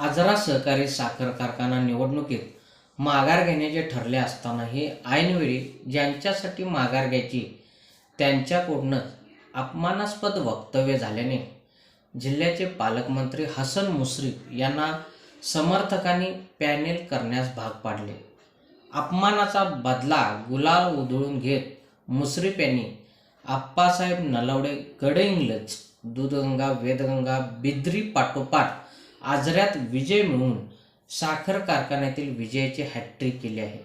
आजरा सहकारी साखर कारखाना निवडणुकीत माघार घेण्याचे ठरले असतानाही ऐनवेळी ज्यांच्यासाठी माघार घ्यायची त्यांच्याकडूनच अपमानास्पद वक्तव्य झाल्याने जिल्ह्याचे पालकमंत्री हसन मुश्रीफ यांना समर्थकांनी पॅनेल करण्यास भाग पाडले. अपमानाचा बदला गुलाल उधळून घेत मुश्रीफ यांनी आप्पासाहेब नलवडे गडहिंग्लज दूधगंगा वेदगंगा बिद्री पाठोपाठ आजऱ्यात विजय मिळवून साखर कारखान्यातील विजयाची हॅट्रिक केली आहे.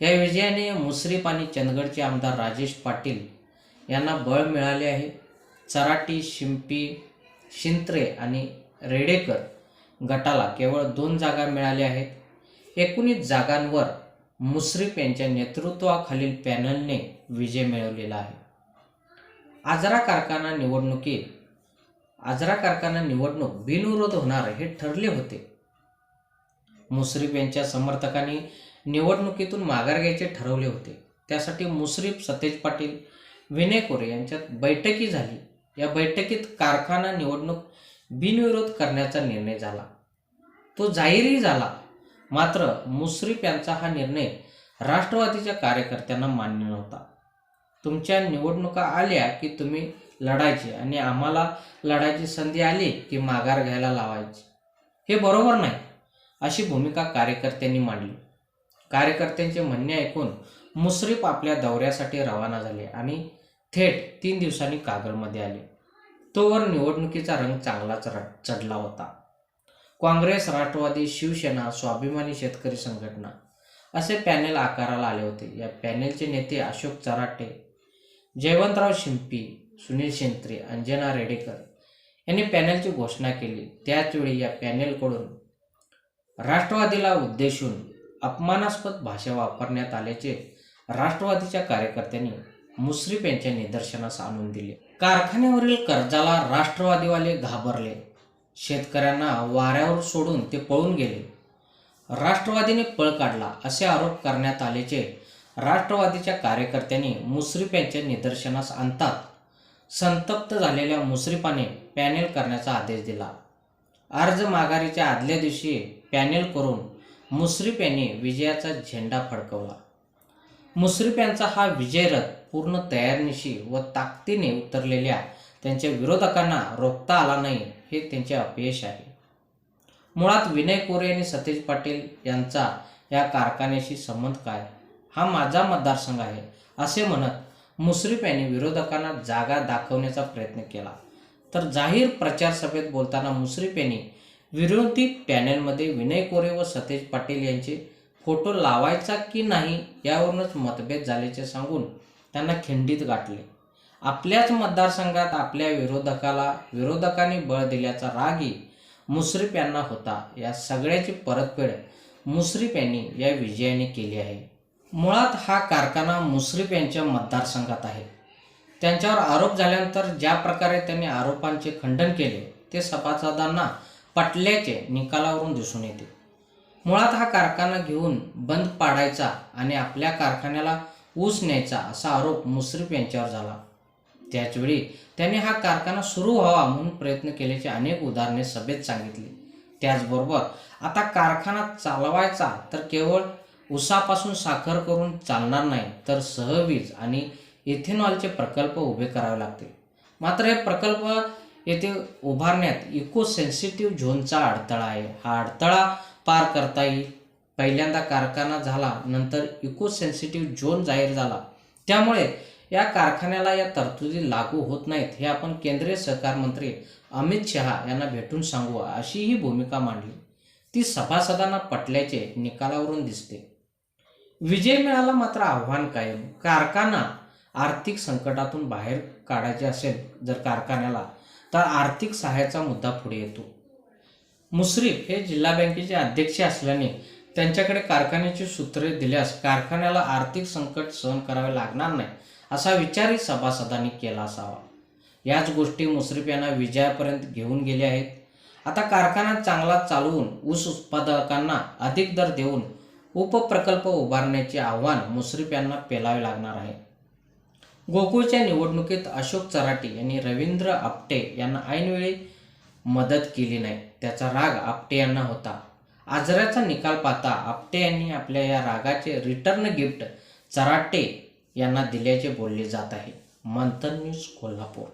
या विजयाने मुश्रीफ आणि चंदगडचे आमदार राजेश पाटील यांना बळ मिळाले आहे. चराटी शिंपी शिंत्रे आणि रेडेकर गटाला केवळ दोन जागा मिळाल्या आहेत. एकोणीस जागांवर मुश्रीफ यांच्या नेतृत्वाखालील पॅनलने विजय मिळवलेला आहे. आजरा कारखाना निवडणुकीत आजरा कारखाना निवडणूक बिनविरोध होणार हे ठरले होते. मुश्रीफ यांच्या समर्थकांनी निवडणुकीतून माघार घ्यायचे ठरवले होते. त्यासाठी मुश्रीफ सतेज पाटील विनय कोरे यांच्यात बैठकी झाली. या बैठकीत कारखाना निवडणूक बिनविरोध करण्याचा निर्णय झाला. तो जाहीरही झाला. मात्र मुश्रीफ यांचा हा निर्णय राष्ट्रवादीच्या कार्यकर्त्यांना मान्य नव्हता. तुमच्या निवडणुका आल्या की तुम्ही लढायचे आणि आम्हाला लढायची संधी आली की माघार घ्यायला लावायची. हे बरोबर नाही अशी भूमिका कार्यकर्त्यांनी मांडली. कार्यकर्त्यांचे म्हणणे ऐकून मुश्रीफ आपल्या दौऱ्यासाठी रवाना झाले आणि थेट तीन दिवसांनी कागलमध्ये आले. तोवर निवडणुकीचा रंग चांगलाच र- चढला होता. काँग्रेस राष्ट्रवादी शिवसेना स्वाभिमानी शेतकरी संघटना असे पॅनेल आकाराला आले होते. या पॅनेलचे नेते अशोक चराटे जयवंतराव शिंपी सुनील शेंत्रे अंजना रेडेकर यांनी पॅनेलची घोषणा केली. त्याचवेळी या पॅनेलकडून राष्ट्रवादीला उद्देशून अपमानास्पद भाषा वापरण्यात आल्याचे राष्ट्रवादीच्या कार्यकर्त्यांनी मुश्रीफ यांच्या निदर्शनास आणून दिले. कारखान्यावरील कर्जाला राष्ट्रवादीवाले घाबरले. शेतकऱ्यांना वाऱ्यावर सोडून ते पळून गेले. राष्ट्रवादीने पळ काढला असे आरोप करण्यात आल्याचे राष्ट्रवादीच्या कार्यकर्त्यांनी मुश्रीफ यांच्या निदर्शनास आणतात संतप्त झालेल्या मुश्रीफाने पॅनेल करण्याचा आदेश दिला. अर्ज माघारीच्या आदल्या दिवशी पॅनेल करून मुश्रीफ यांनी विजयाचा झेंडा फडकवला. मुश्रीफ यांचा हा विजयरथ पूर्ण तयारीनिशी व ताकदीने उतरलेल्या त्यांच्या विरोधकांना रोखता आला नाही हे त्यांचे अपयश आहे. मुळात विनय कोरे आणि सतेज पाटील यांचा या कारखान्याशी संबंध काय? हा माझा मतदारसंघ आहे असे म्हणत मुश्रीफ यांनी विरोधकांना जागा दाखवण्याचा प्रयत्न केला. तर जाहीर प्रचार सभेत बोलताना मुश्रीफ यांनी विरोधी पॅनेलमध्ये विनय कोरे व सतेज पाटील यांचे फोटो लावायचा की नाही यावरूनच मतभेद झाल्याचे सांगून त्यांना खिंडीत गाठले. आपल्याच मतदारसंघात आपल्या विरोधकाला विरोधकांनी बळ दिल्याचा रागही मुश्रीफ यांना होता. या सगळ्याची परतफेड मुश्रीफ यांनी या विजयाने केली आहे. मुळात हा कारखाना मुश्रीफ यांच्या मतदारसंघात आहे. त्यांच्यावर आरोप झाल्यानंतर ज्या प्रकारे त्यांनी आरोपांचे खंडन केले ते सभासदांना पटल्याचे निकालावरून दिसून येते. मुळात हा कारखाना घेऊन बंद पाडायचा आणि आपल्या कारखान्याला ऊस न्यायचा असा आरोप मुश्रीफ यांच्यावर झाला. त्याचवेळी त्यांनी हा कारखाना सुरू व्हावा म्हणून प्रयत्न केल्याचे अनेक उदाहरणे सभेत सांगितली. त्याचबरोबर आता कारखाना चालवायचा तर केवळ उसापासून साखर करून चालणार नाही तर सहवीज आणि इथेनॉलचे प्रकल्प उभे करावे लागतील. मात्र हे प्रकल्प येथे उभारण्यात इको सेन्सिटिव्ह झोनचा अडथळा आहे. हा अडथळा पार करता येईल. पहिल्यांदा कारखाना झाला नंतर इको सेन्सिटिव्ह झोन जाहीर झाला. त्यामुळे या कारखान्याला या तरतुदी लागू होत नाहीत हे आपण केंद्रीय सहकार मंत्री अमित शहा यांना भेटून सांगू अशी ही भूमिका मांडली. ती सभासदांना पटल्याचे निकालावरून दिसते. विजय मिळाला मात्र आव्हान कायम. कारखाना आर्थिक संकटातून बाहेर काढायचे असेल जर कारखान्याला तर आर्थिक सहाय्याचा मुद्दा पुढे येतो. मुश्रीफ हे जिल्हा बँकेचे अध्यक्ष असल्याने त्यांच्याकडे कारखान्याची सूत्रे दिल्यास कारखान्याला आर्थिक संकट सहन करावे लागणार नाही असा विचारही सभासदांनी केला असावा. याच गोष्टी मुश्रीफ यांना विजयापर्यंत घेऊन गेल्या आहेत. आता कारखाना चांगला चालवून ऊस उत्पादकांना अधिक दर देऊन उपप्रकल्प उभारण्याचे आव्हान मुश्रीफ यांना पेलावे लागणार आहे. गोकुळच्या निवडणुकीत अशोक चराटे यांनी रवींद्र आपटे यांना ऐनवेळी मदत केली नाही. त्याचा राग आपटे यांना होता. आजऱ्याचा निकाल पाहता आपटे यांनी आपल्या या रागाचे रिटर्न गिफ्ट चराटे यांना दिल्याचे बोलले जात आहे. मंथन न्यूज कोल्हापूर.